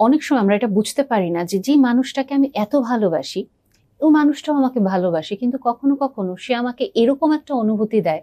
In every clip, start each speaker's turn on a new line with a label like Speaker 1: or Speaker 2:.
Speaker 1: অনেক সময় আমরা এটা বুঝতে পারি না যে যে মানুষটাকে আমি এত ভালোবাসি, ও মানুষটাও আমাকে ভালোবাসে, কিন্তু কখনো কখনো সে আমাকে এরকম একটা অনুভূতি দেয়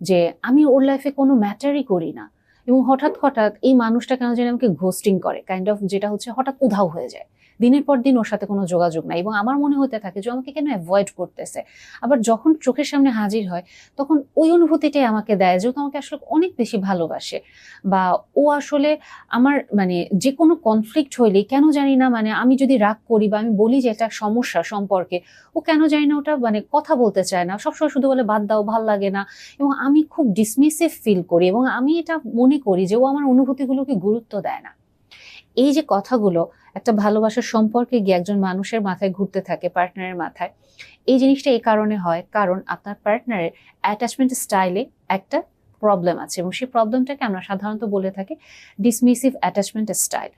Speaker 1: যে আমি ওর লাইফে কোনো ম্যাটারই করি না। এবং হঠাৎ হঠাৎ এই মানুষটা কেন যেন আমাকে ঘোস্টিং করে কাইন্ড অফ যেটা হচ্ছে হঠাৎ উধাও হয়ে যায়। দিনের পর দিন ওর সাথে কোনো যোগাযোগ নাই এবং আমার মনে হতে থাকে যে আমাকে কেন অ্যাভয়েড করতেছে। আবার যখন চোখের সামনে হাজির হয়, তখন ওই অনুভূতিটাই আমাকে দেয় যে ও তো আমাকে আসলে অনেক বেশি ভালোবাসে। বা ও আসলে আমার মানে যে কোনো কনফ্লিক্ট হইলে কেন জানি না মানে আমি যদি রাগ করি বা আমি বলি যে এটা সমস্যা সম্পর্কে, ও কেন জানি না ওটা মানে কথা বলতে চায় না। সবসময় শুধু বলে, বাদ দাও, ভালো লাগে না। এবং আমি খুব ডিসমিসিভ ফিল করি এবং আমি এটা মনে করি যে ও আমার অনুভূতিগুলোকে গুরুত্ব দেয় না। এই যে কথাগুলো একটা ভালোবাসার সম্পর্কে গিয়ে একজন মানুষের মাথায় ঘুরতে থাকে পার্টনারের মাথায়। এই জিনিসটা এই কারণে হয়, কারণ আপনার পার্টনারের অ্যাটাচমেন্ট স্টাইলে একটা প্রবলেম আছে এবং সেই প্রবলেমটাকে আমরা সাধারণত বলে থাকি ডিসমিসিভ অ্যাটাচমেন্ট স্টাইল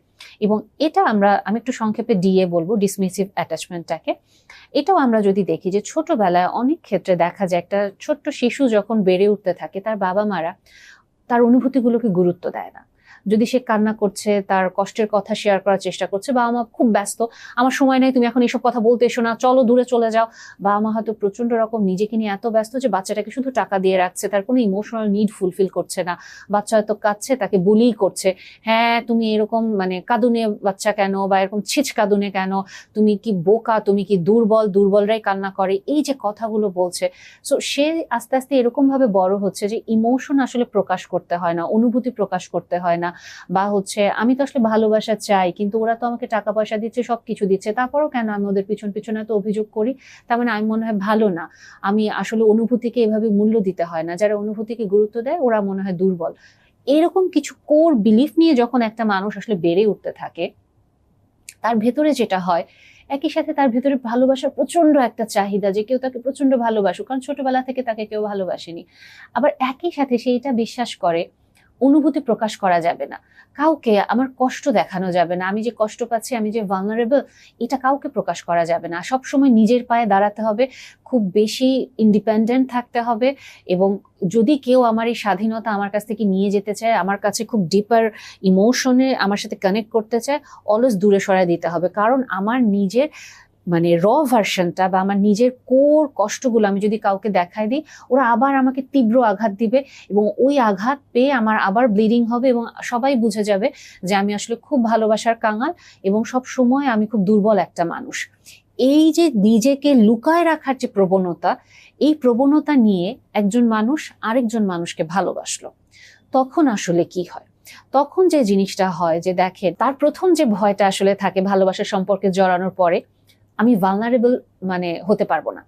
Speaker 1: এবং এটা আমরা, আমি একটু সংক্ষেপে ডিএ বলব ডিসমিসিভ অ্যাটাচমেন্টটাকে এটাও আমরা যদি দেখি যে ছোটবেলায় অনেক ক্ষেত্রে দেখা যায় একটা ছোট্ট শিশু যখন বেড়ে উঠতে থাকে, তার বাবা মারা তার অনুভূতিগুলোকে গুরুত্ব দেয় না। যদি সে কান্না করছে, তার কষ্টের কথা শেয়ার করার চেষ্টা করছে, বা আমার খুব ব্যস্ত, আমার সময় নেই, তুমি এখন এইসব কথা বলতে এসো না, চলো দূরে চলে যাও। বা আমার হয়তো প্রচণ্ড রকম নিজেকে নিয়ে এত ব্যস্ত যে বাচ্চাটাকে শুধু টাকা দিয়ে রাখছে, তার কোনো ইমোশনাল নিড ফুলফিল করছে না। বাচ্চা হয়তো কাঁদছে, তাকে বুলিই করছে। হ্যাঁ তুমি এরকম মানে কাঁদুনে বাচ্চা কেন, বা এরকম ছিচ কাঁদুনে কেন? তুমি কি বোকা, তুমি কি দুর্বল, দুর্বলরাই কান্না করে? এই যে কথাগুলো বলছে সো সে আস্তে আস্তে এরকমভাবে বড় হচ্ছে যে ইমোশন আসলে প্রকাশ করতে হয় না, অনুভূতি প্রকাশ করতে হয় না। বা হচ্ছে, আমি তো আসলে ভালোবাসা চাই, কিন্তু ওরা তো আমাকে টাকা পয়সা দিচ্ছে, সবকিছু দিচ্ছে, তারপরও কেন আমি ওদের পিছন পিছনে এত অভিযোগ করি? তার মানে আমি মনে হয় ভালো না। আমি আসলে অনুভূতিকে এভাবে মূল্য দিতে হয় না। যারা অনুভূতিকে গুরুত্ব দেয়, ওরা মনে হয় দুর্বল। এরকম কিছু কোর বিলিফ নিয়ে যখন একটা মানুষ আসলে বেড়ে উঠতে থাকে, তার ভেতরে যেটা হয়, একই সাথে তার ভেতরে ভালোবাসার প্রচণ্ড একটা চাহিদা যে কেউ তাকে প্রচণ্ড ভালোবাসুক, কারণ ছোটবেলা থেকে তাকে কেউ ভালোবাসেনি। আবার একই সাথে সে এটা বিশ্বাস করে অনুভূতি প্রকাশ করা যাবে না। কাউকে আমার কষ্ট দেখানো যাবে না, আমি যে কষ্ট পাচ্ছি, আমি যে ভালনারেবল এটা কাউকে প্রকাশ করা যাবে না। সব সময় নিজের পায়ে দাঁড়াতে হবে, খুব বেশি ইন্ডিপেন্ডেন্ট থাকতে হবে এবং যদি কেউ আমার এই স্বাধীনতা আমার কাছ থেকে নিয়ে যেতে চায়, আমার কাছে খুব ডিপার ইমোশনে আমার সাথে কানেক্ট করতে চায় অলওয়েজ দূরে সরায় দিতে হবে। কারণ আমার নিজের মানে র ভার্সনটা বা আমার নিজের কোর কষ্টগুলো আমি যদি কাউকে দেখাই দিই, ওরা আবার আমাকে তীব্র আঘাত দিবে এবং ওই আঘাত পেয়ে আমার আবার ব্লিডিং হবে এবং সবাই বুঝে যাবে যে আমি আসলে খুব ভালোবাসার কাঙাল এবং সব সময় আমি খুব দুর্বল একটা মানুষ। এই যে নিজেকে লুকায় রাখার যে প্রবণতা, এই প্রবণতা নিয়ে একজন মানুষ আরেকজন মানুষকে ভালোবাসলো। তখন আসলে কি হয়? তখন যে জিনিসটা হয় যে দেখেন, তার প্রথম যে ভয়টা আসলে থাকে ভালোবাসার সম্পর্কে জড়ানোর পরে আমি ভালনারেবল মানে হতে পারব না।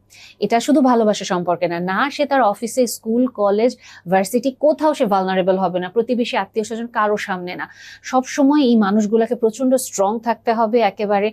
Speaker 1: এটা শুধু ভালোবাসা সম্পর্কে না না সে তার অফিসে স্কুল কলেজ ভার্সিটি কোথাও সে ভালনারেবল হবে না, প্রতিবেশী আত্মীয় স্বজন কারও সামনে না। সব সময় এই মানুষগুলোকে প্রচণ্ড স্ট্রং থাকতে হবে, একেবারে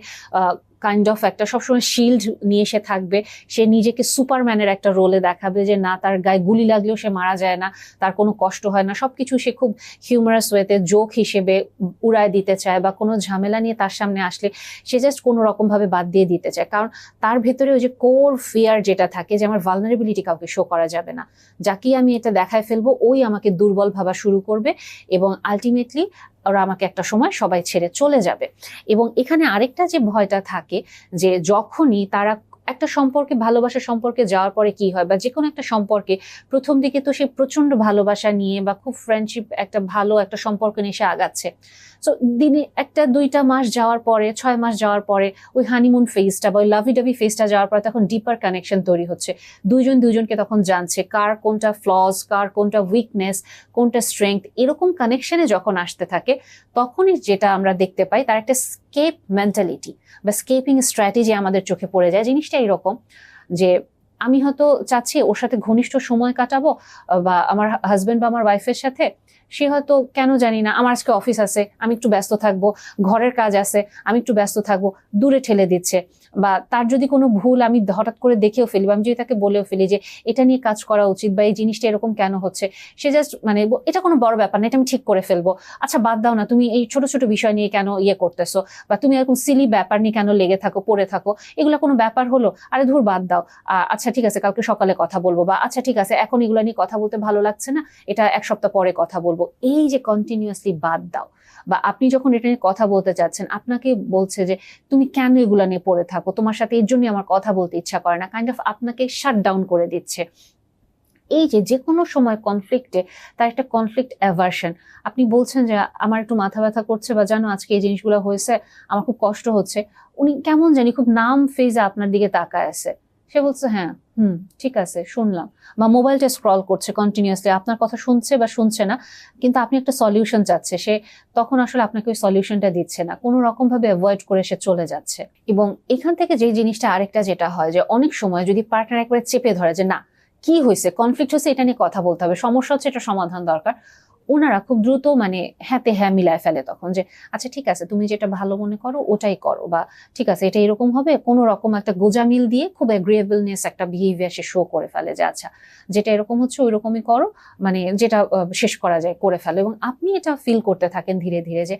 Speaker 1: কাইন্ড অফ একটা সবসময় শিল্ড নিয়ে সে থাকবে। সে নিজেকে সুপারম্যানের একটা রোলে দেখাবে যে, না, তার গায়ে গুলি লাগলেও সে মারা যায় না, তার কোনো কষ্ট হয় না। সবকিছু সে খুব হিউমারাস ওয়েতে জোক হিসেবে উড়ায় দিতে চায় বা কোনো ঝামেলা নিয়ে তার সামনে আসলে সে জাস্ট কোনো রকমভাবে বাদ দিয়ে দিতে চায়। কারণ তার ভেতরে ওই যে কোর ফিয়ার যেটা থাকে যে, আমার ভালনারেবিলিটি কাউকে শো করা যাবে না। যাকেই আমি এটা দেখায় ফেলব, ওই আমাকে দুর্বল ভাবা শুরু করবে এবং আলটিমেটলি ওরা আমাকে একটা সময় সবাই ছেড়ে চলে যাবে। এবং এখানে আরেকটা যে ভয়টা থাকে যে যখনই তারা একটা সম্পর্কে, ভালোবাসা সম্পর্কে যাওয়ার পরে কি হয়? বা যে কোনো একটা সম্পর্কে প্রথম দিকে তো সে প্রচণ্ড ভালোবাসা নিয়ে বা খুব ফ্রেন্ডশিপ একটা ভালো একটা সম্পর্ক নিয়ে সে আগাচ্ছে। সো দিনে একটা, দুইটা মাস যাওয়ার পরে, ছয় মাস যাওয়ার পরে ওই হানিমুন ফেজটা বা ওই লাভি ডাভি ফেজটা যাওয়ার পরে তখন ডিপার কানেকশন তৈরি হচ্ছে। দুইজন, দুইজনকে তখন জানছে কার কোনটা ফ্লস কার কোনটা উইকনেস কোনটা স্ট্রেংথ এরকম কানেকশনে যখন আসতে থাকে, তখনই যেটা আমরা দেখতে পাই, তার একটা স্কেপ মেন্টালিটি বা স্কেপিং স্ট্র্যাটেজি আমাদের চোখে পড়ে যায়। জিনিসটা এরকম যে আমি হয়তো চাচ্ছি ওর সাথে ঘনিষ্ঠ সময় কাটাবো বা আমার হাজব্যান্ড বা আমার ওয়াইফের সাথে সে হয়তো কেন জানি না, আমার আজকে অফিস আছে, আমি একটু ব্যস্ত থাকব, ঘরের কাজ আছে, আমি একটু ব্যস্ত থাকব, দূরে ঠেলে দিচ্ছে। বা তার যদি কোনো ভুল আমি হঠাৎ করে দেখেও ফেলি বা আমি যদি তাকে বলেও ফেলি যে এটা নিয়ে কাজ করা উচিত বা এই জিনিসটা এরকম কেন হচ্ছে, সে জাস্ট মানে এটা কোনো বড় ব্যাপার না, এটা আমি ঠিক করে ফেলব। আচ্ছা বাদ দাও না, তুমি এই ছোট ছোট বিষয় নিয়ে কেন ইয়ে করতেছো? বা তুমি এরকম সিলি ব্যাপার নিয়ে কেন লেগে থাকো, পড়ে থাকো? এগুলো কোনো ব্যাপার হলো? আরে ধুর, বাদ দাও। আচ্ছা ঠিক আছে, কালকে সকালে কথা বলব বা আচ্ছা ঠিক আছে, এখন এগুলো নিয়ে কথা বলতে ভালো লাগছে না? এটা এক সপ্তাহ পরে কথা বলব। বলব এই যে কন্টিনিউয়াসলি বাদ দাও। বা আপনি যখন এটা নিয়ে কথা বলতে চাচ্ছেন, আপনাকে বলছে যে, তুমি কেন এগুলো নিয়ে পড়ে থাকো? তোমার সাথে এর জন্যই আমার কথা বলতে ইচ্ছা করে না। কাইন্ড অফ আপনাকে শাট ডাউন করে দিচ্ছে। এই যে যে কোনো সময় কনফ্লিক্টে তার একটা কনফ্লিক্ট অ্যাভার্শন আপনি বলছেন যে, আমার একটু মাথা ব্যথা করছে বা জানো আজকে এই জিনিসগুলো হয়েছে, আমার খুব কষ্ট হচ্ছে। উনি কেমন জানি খুব নাম ফেজে আপনার দিকে তাকায় আছে। সে বলছে হ্যাঁ হুম। ঠিক আছে শুনলাম। বা মোবাইলটা স্ক্রল করছে কন্টিনিউয়াসলি আপনার কথা শুনছে বা শুনছে না কিন্তু আপনি একটা সলিউশন চাচ্ছে। সে তখন আসলে আপনাকে ওই সলিউশনটা দিচ্ছে না। কোনো রকম ভাবে অ্যাভয়েড করে সে চলে যাচ্ছে। এবং এখান থেকে যে জিনিসটা আরেকটা যেটা হয় যে অনেক সময় যদি পার্টনার একবারে চেপে ধরে যে না কি হয়েছে কনফ্লিক্ট হচ্ছে এটা নিয়ে কথা বলতে হবে। সমস্যা হচ্ছে এটা সমাধান দরকার। ওনারা খুব দ্রুত মানে হ্যাতে হ্যাঁ মিলায় ফেলে তখন যে আচ্ছা ঠিক আছে, তুমি যেটা ভালো মনে করো, ওটাই করো। বা, ঠিক আছে, এটা এরকম হবে? কোনো রকম একটা গোজামিল দিয়ে খুব অ্যাগ্রিয়েবলনেস একটা বিহেভিয়ার সে শো করে ফেলে যে আচ্ছা যেটা এরকম হচ্ছে ওই রকমই করো। মানে যেটা শেষ করা যায় করে ফেলো। এবং আপনি এটা ফিল করতে থাকেন ধীরে ধীরে যে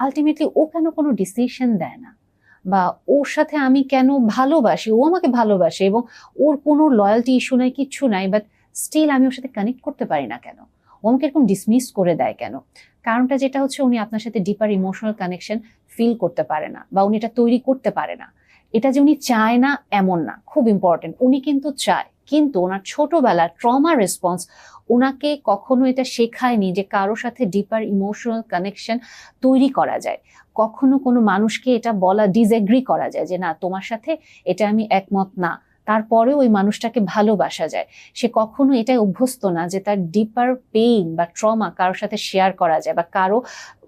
Speaker 1: আলটিমেটলি ও কেন কোনো ডিসিশন দেয় না? বা, ওর সাথে আমি কেন ভালোবাসি? ও আমাকে ভালোবাসে এবং ওর কোনো লয়্যালটি ইস্যু নাই, কিচ্ছু নাই বাট স্টিল আমি ওর সাথে কানেক্ট করতে পারি না কেন? ও আমাকে এরকম ডিসমিস করে দেয় কেন? কারণটা যেটা হচ্ছে উনি আপনার সাথে ডিপার ইমোশনাল কানেকশন ফিল করতে পারে না বা উনি এটা তৈরি করতে পারে না। এটা যে উনি চায় না, এমন না। খুব ইম্পর্টেন্ট উনি কিন্তু চায়। কিন্তু ওনার ছোটবেলার ট্রমা রেসপন্স ওনাকে কখনো এটা শেখায়নি যে কারোর সাথে ডিপার ইমোশনাল কানেকশন তৈরি করা যায়। কখনো কোনো মানুষকে এটা বলা ডিসএগ্রি করা যায় যে, না, তোমার সাথে এটা আমি একমত না। তারপরেও ওই মানুষটাকে ভালোবাসা যায়। সে কখনো এটাই অভ্যস্ত না যে তার ডিপার পেইন বা ট্রমা কারোর সাথে শেয়ার করা যায় বা কারও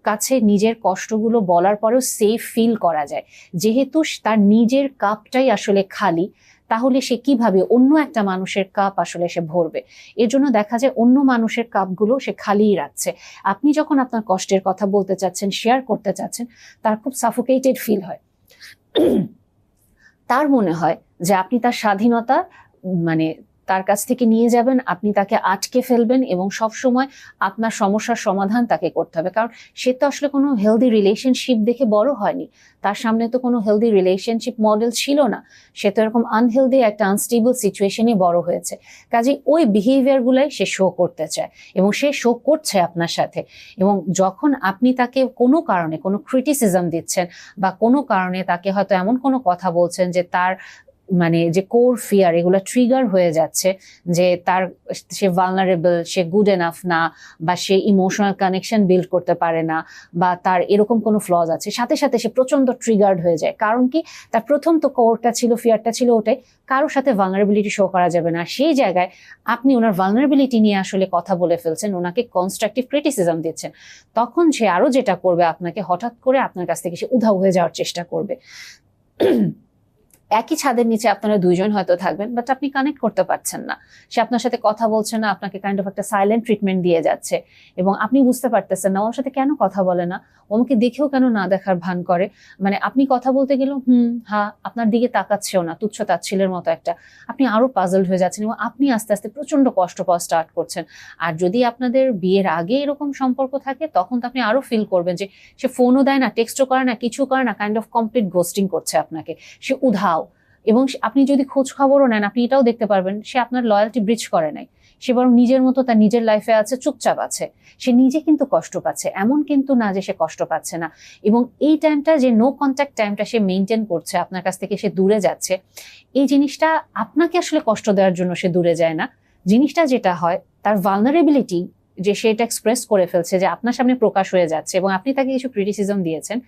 Speaker 1: কাছে নিজের কষ্টগুলো বলার পরেও সেফ ফিল করা যায়। যেহেতু তার নিজের কাপটাই আসলে খালি, তাহলে সে কীভাবে অন্য একটা মানুষের কাপ আসলে সে ভরবে? এর জন্য দেখা যায় অন্য মানুষের কাপগুলো সে খালিই রাখছে। আপনি যখন আপনার কষ্টের কথা বলতে চাচ্ছেন শেয়ার করতে চাচ্ছেন, তার খুব সাফোকেটেড ফিল হয়। তার মনে হয় যে আপনি তার স্বাধীনতা মানে তার কাছ থেকে নিয়ে যাবেন, আপনি তাকে আটকে ফেলবেন এবং সব সময় আপনার সমস্যার সমাধান তাকে করতে হবে। কারণ সে তো আসলে কোনো হেলদি রিলেশনশিপ দেখে বড় হয়নি। তার সামনে তো কোনো হেলদি রিলেশনশিপ মডেল ছিল না। সে তো এরকম আনহেলদি একটা আনস্টেবল সিচুয়েশনে বড় হয়েছে। কাজে ওই বিহেভিয়ারগুলাই সে শো করতে চায় এবং সে শো করছে আপনার সাথে। এবং যখন আপনি তাকে কোনো কারণে কোনো ক্রিটিসিজম দিচ্ছেন বা কোনো কারণে তাকে হয়তো এমন কোনো কথা বলছেন যে তার মানে যে কোর ফিয়ার এগুলো ট্রিগার হয়ে যাচ্ছে যে তার সে ভালনারেবল সে গুড এনাফ না বা সে ইমোশনাল কানেকশন বিল্ড করতে পারে না বা তার এরকম কোনো ফ্লজ আছে। সাথে সাথে সে প্রচণ্ড ট্রিগার্ড হয়ে যায়। কারণ কি? তার প্রথম তো কোরটা ছিল ফিয়ারটা ছিল ওটাই। কারোর সাথে ভালনারেবিলিটি শো করা যাবে না। সেই জায়গায় আপনি ওনার ভালনারেবিলিটি নিয়ে আসলে কথা বলে ফেলছেন, ওনাকে কনস্ট্রাকটিভ ক্রিটিসিজম দিচ্ছেন। তখন সে আরও যেটা করবে, আপনাকে হঠাৎ করে আপনার কাছ থেকে সে উধাও হয়ে যাওয়ার চেষ্টা করবে। একই ছাদের নিচে আপনারা দুইজন হয়তো থাকবেন বাট আপনি কানেক্ট করতে পারছেন না। সে আপনার সাথে কথা বলছে না, আপনাকে কাইন্ড অফ একটা সাইলেন্ট ট্রিটমেন্ট দিয়ে যাচ্ছে। এবং আপনি বুঝতে পারতেছেন না ওর সাথে কেন কথা বলে না? ও আমাকে দেখেও কেন না দেখার ভান করে? মানে আপনি কথা বলতে গেলেও, হুম, হা, আপনার দিকে তাকাচ্ছেও না, তুচ্ছ তাচ্ছিলের মতো একটা। আপনি আরও পাজলড হয়ে যাচ্ছেন এবং আপনি আস্তে আস্তে প্রচণ্ড কষ্ট পাওয়া স্টার্ট করছেন। আর যদি আপনাদের বিয়ের আগে এরকম সম্পর্ক থাকে, তখন তো আপনি আরও ফিল করবেন যে, সে ফোনও দেয় না টেক্সটও করে না কিছু করে না কাইন্ড অফ কমপ্লিট গোস্টিং করছে আপনাকে। সে উধাও। এবং আপনি যদি খোঁজ খবরও নেন, আপনি এটাও দেখতে পারবেন, সে আপনার লয়্যালটি ব্রিজ করে নাই। সে বরং নিজের মতো তার নিজের লাইফে আছে, চুপচাপ আছে। সে নিজে কিন্তু কষ্ট পাচ্ছে, এমন কিন্তু না যে সে কষ্ট পাচ্ছে না। এবং এই টাইমটা যে নো কন্ট্যাক্ট টাইমটা সে মেনটেন করছে, আপনার কাছ থেকে সে দূরে যাচ্ছে, এই জিনিসটা আপনাকে আসলে কষ্ট দেওয়ার জন্য সে দূরে যায় না। জিনিসটা যেটা হয়, তার ভালনারেবিলিটি যে সে এটা এক্সপ্রেস করে ফেলছে যে আপনার সামনে প্রকাশ হয়ে যাচ্ছে এবং আপনি তাকে কিছু ক্রিটিসিজম দিয়েছেন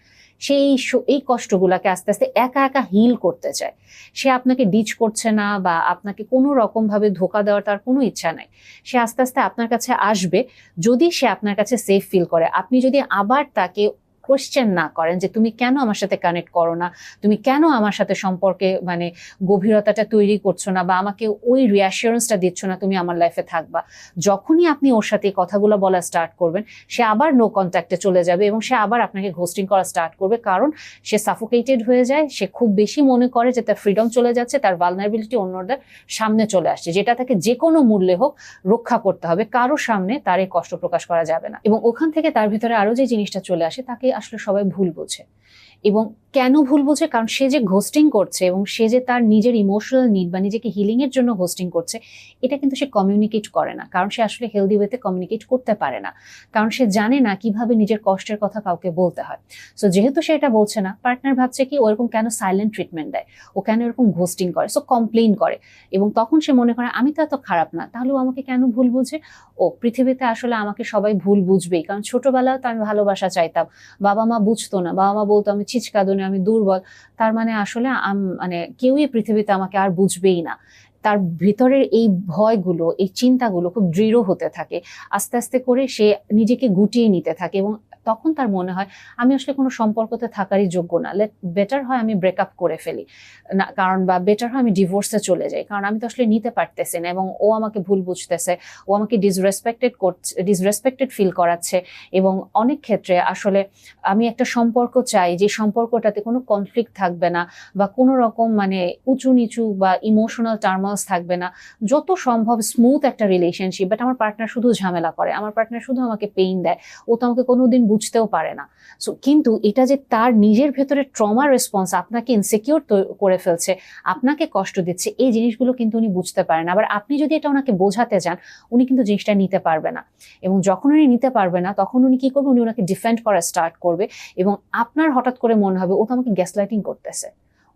Speaker 1: সেই এই কষ্টগুলোকে আস্তে আস্তে একা একা হিল করতে চায়। সে আপনাকে ডিচ করছে না বা আপনাকে কোনো রকমভাবে ধোকা দেওয়ার তার কোনো ইচ্ছা নাই। সে আস্তে আস্তে আপনার কাছে আসবে। যদি সে আপনার কাছে সেফ ফিল করে, আপনি যদি আবার তাকে কোশ্চেন না করেন যে তুমি কেন আমার সাথে কানেক্ট করো না? তুমি কেন আমার সাথে সম্পর্কে মানে গভীরতাটা তৈরি করছ না? বা আমাকে ওই রিঅ্যাসিওরেন্সটা দিচ্ছ না তুমি আমার লাইফে থাকবা? যখনই আপনি ওর সাথে কথাগুলো বলা স্টার্ট করবেন, সে আবার নো কন্ট্যাক্টে চলে যাবে এবং সে আবার আপনাকে ঘোস্টিং করা স্টার্ট করবে। কারণ সে সাফোকেটেড হয়ে যায়, সে খুব বেশি মনে করে যে তার ফ্রিডম চলে যাচ্ছে, তার ভালনারেবিলিটি অন্যদের সামনে চলে আসছে। যেটা তাকে যে কোনো মূল্যে হোক রক্ষা করতে হবে। কারও সামনে তার এই কষ্ট প্রকাশ করা যাবে না। এবং ওখান থেকে তার ভিতরে আরও যে জিনিসটা চলে আসে, তাকে আসলে সবাই ভুল বোঝে। এবং কেন ভুল বোঝে? কারণ সে যে ঘোস্টিং করছে এবং সে যে তার নিজের ইমোশনাল নিড বা নিজেকে হিলিং এর জন্য হোস্টিং করছে, এটা কিন্তু সে কমিউনিকেট করে না। কারণ সে আসলে হেলদি ওয়েতে কমিউনিকেট করতে পারে না। কারণ সে জানে না কীভাবে নিজের কষ্টের কথা কাউকে বলতে হয়। সো যেহেতু সে এটা বলছে না পার্টনার ভাবছে কি ওরকম কেন সাইলেন্ট ট্রিটমেন্ট দেয়? ও কেন এরকম ঘোস্টিং করে? সো কমপ্লেন করে। এবং তখন সে মনে করে, আমি তো এত খারাপ না, তাহলে ও আমাকে কেন ভুল বুঝে? ও পৃথিবীতে আসলে আমাকে সবাই ভুল বুঝবেই। কারণ ছোটবেলায় তো আমি ভালোবাসা চাইতাম। বাবা মা বুঝতো না। বাবা মা বলতো, আমি ছিচকাদনে, আমি দুর্বল। তার মানে আসলে মানে কেউই পৃথিবীতে আমাকে আর বুঝবেই না। তার ভিতরের এই ভয়গুলো, এই চিন্তাগুলো খুব দৃঢ় হতে থাকে। আস্তে আস্তে করে সে নিজেকে গুটিয়ে নিতে থাকে এবং তখন তার মনে হয়, আমি আসলে কোনো সম্পর্কতে থাকারই যোগ্য না। লেট বেটার হয় আমি ব্রেকআপ করে ফেলি। না, কারণ বা বেটার হয় আমি ডিভোর্সে চলে যাই। কারণ আমি তো আসলে নিতে পারতেছি না এবং ও আমাকে ভুল বুঝতেছে, ও আমাকে ডিসরেসপেক্টেড করছে ডিসরেসপেক্টেড ফিল করাচ্ছে এবং অনেক ক্ষেত্রে আসলে আমি একটা সম্পর্ক চাই যে সম্পর্কটাতে কোনো কনফ্লিক্ট থাকবে না বা কোনো রকম মানে উঁচু নিচু বা ইমোশনাল টার্মালস থাকবে না। যত সম্ভব স্মুথ একটা রিলেশনশিপ বাট আমার পার্টনার শুধু ঝামেলা করে, আমার পার্টনার শুধু আমাকে পেইন দেয়। ও তো আমাকে কোনোদিন বুঝতেও পারে না। কিন্তু এটা যে তার নিজের ভেতরে ট্রমা রেসপন্স আপনাকে ইনসিকিউর করে ফেলছে, আপনাকে কষ্ট দিচ্ছে, এই জিনিসগুলো কিন্তু উনি বুঝতে পারেন না। আবার আপনি যদি এটা ওনাকে বোঝাতে যান, উনি কিন্তু জিনিসটা নিতে পারবে না। এবং যখন উনি নিতে পারবে না, তখন উনি কি করবে? উনি ওনাকে ডিফেন্ড করা স্টার্ট করবে এবং আপনার হঠাৎ করে মনে হবে, ও তো আমাকে গ্যাসলাইটিং করতেছে।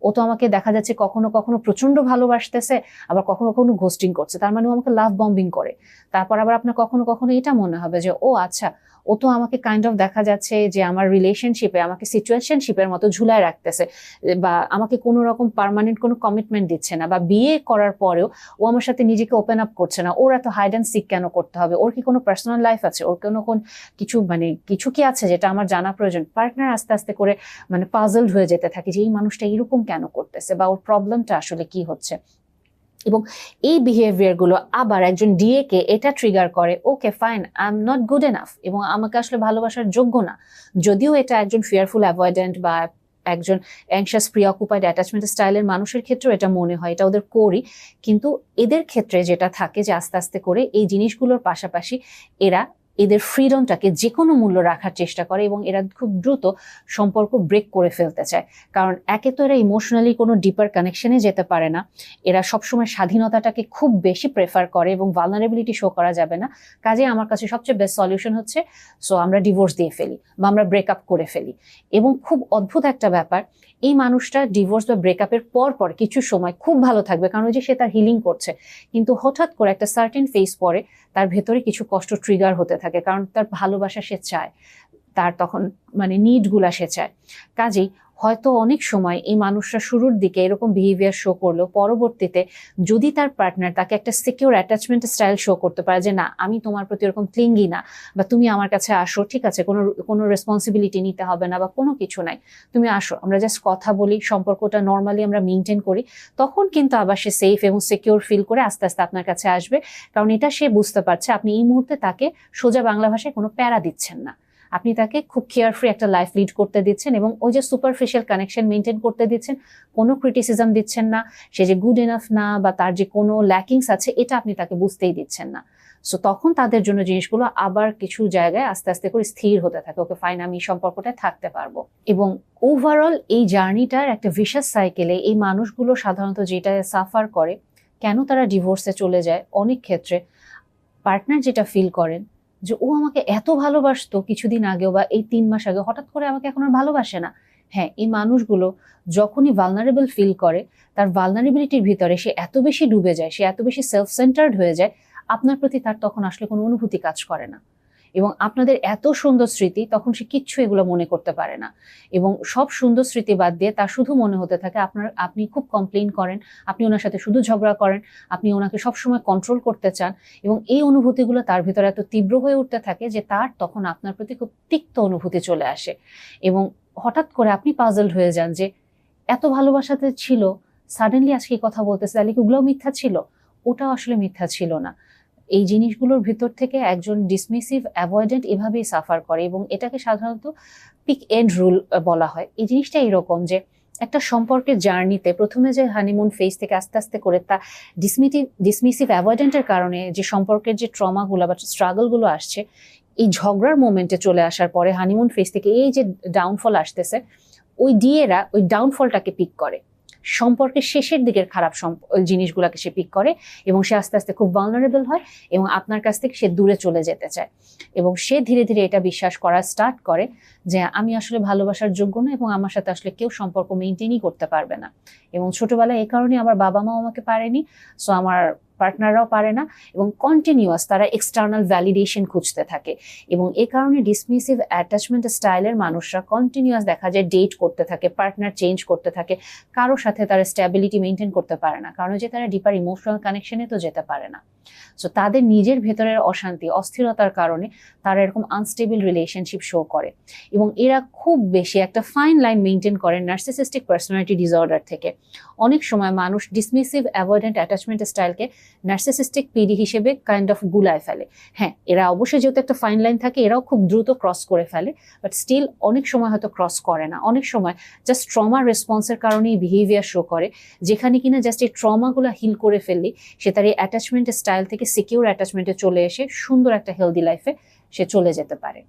Speaker 1: ও তো আমাকে দেখা যাচ্ছে কখনো কখনো প্রচণ্ড ভালোবাসতেছে, আবার কখনো কখনো ঘোস্টিং করছে। তার মানে ও আমাকে লাভ বম্বিং করে। তারপর আবার আপনার কখনো কখনো এটা মনে হবে যে, ও আচ্ছা ও তো আমাকে কাইন্ড অফ দেখা যাচ্ছে যে আমার রিলেশনশিপে আমাকে সিচুয়েশনশিপের মতো ঝুলায় রাখতেছে, বা আমাকে কোনো রকম পার্মানেন্ট কোনো কমিটমেন্ট দিচ্ছে না, বা বিয়ে করার পরেও ও আমার সাথে নিজেকে ওপেন আপ করছে না। ওর এত হাইড অ্যান্ড সিক কেন করতে হবে? ওর কি কোনো পার্সোনাল লাইফ আছে? ওর কোনো কোন কিছু মানে কিছু কি আছে যেটা আমার জানা প্রয়োজন? পার্টনার আস্তে আস্তে করে মানে পাজলড হয়ে যেতে থাকে যে, এই মানুষটা এরকম কেন করতেছে বা ওর প্রবলেমটা আসলে কি হচ্ছে। এবং এই বিহেভিয়ারগুলো আবার একজন ডিএ কে এটা ট্রিগার করে, okay fine I am not good enough এবং আমাকে আসলে ভালোবাসার যোগ্য না। যদিও এটা একজন ফিয়ারফুল অ্যাভয়েডেন্ট বা একজন অ্যাংশাস প্রিঅকুপাইড অ্যাটাচমেন্ট স্টাইলের মানুষের ক্ষেত্রেও এটা মনে হয়, এটা ওদের করি। কিন্তু এদের ক্ষেত্রে যেটা থাকে যে আস্তে আস্তে করে এই জিনিসগুলোর পাশাপাশি এরা এদের ফ্রিডমটাকে যে কোনো মূল্য রাখার চেষ্টা করে এবং এরা খুব দ্রুত সম্পর্ক ব্রেক করে ফেলতে চায়। কারণ একে তো এরা ইমোশনালি কোনো ডিপার কানেকশনে যেতে পারে না। এরা সবসময় স্বাধীনতাটাকে খুব বেশি প্রেফার করে এবং ভালনারেবিলিটি শো করা যাবে না। কাজে আমার কাছে সবচেয়ে বেস্ট সলিউশন হচ্ছে সো আমরা ডিভোর্স দিয়ে ফেলি বা আমরা ব্রেকআপ করে ফেলি। এবং খুব অদ্ভুত একটা ব্যাপার, এই মানুষটা ডিভোর্স বা ব্রেকআপের পর পর কিছু সময় খুব ভালো থাকবে, কারণ ওই যে সে তার হিলিং করছে। কিন্তু হঠাৎ করে একটা সার্টেন ফেস পরে তার ভেতরে কিছু কষ্ট ট্রিগার হতে থাকে, কারণ তার ভালোবাসা সে চায়, তার তখন মানে নিডগুলা সে চায়। কাজেই হয়তো অনেক সময় এই মানুষরা শুরুর দিকে এরকম বিহেভিয়ার শো করল পরবর্তীতে যদি তার পার্টনার তাকে একটা সিকিউর অ্যাটাচমেন্ট স্টাইল শো করতে পারে যে, না, আমি তোমার প্রতি এরকম ক্লিঙ্গি না বা তুমি আমার কাছে আসো, ঠিক আছে, কোনো কোনো রেসপন্সিবিলিটি নিতে হবে না বা কোনো কিছু নাই। তুমি আসো, আমরা জাস্ট কথা বলি, সম্পর্কটা নর্মালি আমরা মেনটেন করি। তখন কিন্তু আবার সে সেফ এবং সিকিউর ফিল করে আস্তে আস্তে আপনার কাছে আসবে। কারণ এটা সে বুঝতে পারছে, আপনি এই মুহূর্তে তাকে সোজা বাংলা ভাষায় কোনো প্যারা দিচ্ছেন না। আপনি তাকে খুব কেয়ারফ্রি একটা লাইফ লিড করতে দিচ্ছেন এবং ওই যে সুপারফিশিয়াল কানেকশন মেনটেন করতে দিচ্ছেন, কোনো ক্রিটিসিজম দিচ্ছেন না, সে যে গুড এনাফ না বা তার যে কোনো ল্যাকিংস আছে, এটা আপনি তাকে বুঝতেই দিচ্ছেন না। সো তখন তাদের জন্য জিনিসগুলো আবার কিছু জায়গায় আস্তে আস্তে করে স্থির হতে থাকে। ওকে ফাইন আমি এই সম্পর্কটায় থাকতে পারব। এবং ওভারঅল এই জার্নিটার একটা ভিশাস সাইকেলে এই মানুষগুলো সাধারণত যেটা সাফার করে, কেন তারা ডিভোর্সে চলে যায়? অনেক ক্ষেত্রে পার্টনার যেটা ফিল করেন যে ও আমাকে এত ভালোবাসতো কিছুদিন আগেও বা এই তিন মাস আগে, হঠাৎ করে আমাকে এখন আর ভালোবাসে না। হ্যাঁ এই মানুষগুলো যখনই ভালনারেবল ফিল করে, তার ভালনারেবিলিটির ভিতরে সে এত বেশি ডুবে যায়, সে এত বেশি সেলফ সেন্টার্ড হয়ে যায়, আপনার প্রতি তার তখন আসলে কোনো অনুভূতি কাজ করে না। এবং আপনাদের এত সুন্দর স্মৃতি, তখন সে কিচ্ছু এগুলো মনে করতে পারে না। এবং সব সুন্দর স্মৃতি বাদ দিয়ে তার শুধু মনে হতে থাকে, আপনার, আপনি খুব কমপ্লেন করেন, আপনি ওনার সাথে শুধু ঝগড়া করেন, আপনি ওনাকে সবসময় কন্ট্রোল করতে চান এবং এই অনুভূতিগুলো তার ভিতরে এত তীব্র হয়ে উঠতে থাকে যে তার তখন আপনার প্রতি খুব তিক্ত অনুভূতি চলে আসে। এবং হঠাৎ করে আপনি পাজলড হয়ে যান যে এত ভালোবাসাতে ছিল সাডেনলি আজকে কথা বলতেছে, তাহলে কি ওগুলোও মিথ্যা ছিল? ওটাও আসলে মিথ্যা ছিল না। এই জিনিসগুলোর ভিতর থেকে একজন ডিসমিসিভ অ্যাভয়েডেন্ট এভাবেই সাফার করে এবং এটাকে সাধারণত পিক এন্ড রুল বলা হয়। এই জিনিসটা এরকম যে একটা সম্পর্কের জার্নিতে প্রথমে যে হানিমুন ফেজ থেকে আস্তে আস্তে করে তা ডিসমিটিভ ডিসমিসিভ অ্যাভয়েডেন্টের কারণে যে সম্পর্কের যে ট্রমাগুলো বা স্ট্রাগলগুলো আসছে, এই ঝগড়ার মোমেন্টে চলে আসার পরে হানিমুন ফেজ থেকে এই যে ডাউনফল আসতেছে, ওই ডিএরা ওই ডাউনফলটাকে পিক করে। সম্পর্কের শেষের দিকের খারাপ জিনিসগুলোকে সে পিক করে এবং সে আস্তে আস্তে খুব ভালনারেবল হয় এবং আপনার কাছ থেকে সে দূরে চলে যেতে চায়। এবং সে ধীরে ধীরে এটা বিশ্বাস করা স্টার্ট করে যে আমি আসলে ভালোবাসার যোগ্য না এবং আমার সাথে আসলে কেউ সম্পর্ক মেনটেনই করতে পারবে না। এবং ছোটবেলায় এ কারণে আমার বাবা মাও আমাকে পারেনি। সো আমার পার্টনাররাও পারে না এবং কন্টিনিউয়াস তারা এক্সটার্নাল ভ্যালিডেশন খুঁজতে থাকে। এবং এ কারণে ডিসমিসিভ অ্যাটাচমেন্ট স্টাইলের মানুষরা কন্টিনিউয়াস দেখা যায় ডেট করতে থাকে পার্টনার চেঞ্জ করতে থাকে কারোর সাথে তারা স্ট্যাবিলিটি মেনটেন করতে পারে না, কারণ যে তারা ডিপার ইমোশনাল কানেকশনে তো যেতে পারে না। সো তাদের নিজের ভেতরের অশান্তি, অস্থিরতার কারণে তারা এরকম আনস্টেবল রিলেশনশিপ শো করে। এবং এরা খুব বেশি একটা ফাইন লাইন মেনটেন করে নার্সিসিস্টিক পার্সোনালিটি ডিসঅর্ডার থেকে। অনেক সময় মানুষ ডিসমিসিভ অ্যাভয়েডেন্ট অ্যাটাচমেন্ট স্টাইলকে নার্সিসিস্টিক পিডি হিসেবে কাইন্ড অফ গুলায় ফেলে। হ্যাঁ এরা অবশ্যই যেহেতু একটা ফাইন লাইন থাকে, এরাও খুব দ্রুত ক্রস করে ফেলে বাট স্টিল অনেক সময় হয়তো ক্রস করে না। অনেক সময় জাস্ট ট্রমা রেসপন্সের কারণেই বিহেভিয়ার শো করে, যেখানে কিনা জাস্ট এই ট্রমাগুলো হিল করে ফেললি সে তার এই অ্যাটাচমেন্ট স্টাইল থেকে সিকিউর অ্যাটাচমেন্টে চলে এসে সুন্দর একটা হেলদি লাইফে সে চলে যেতে পারে।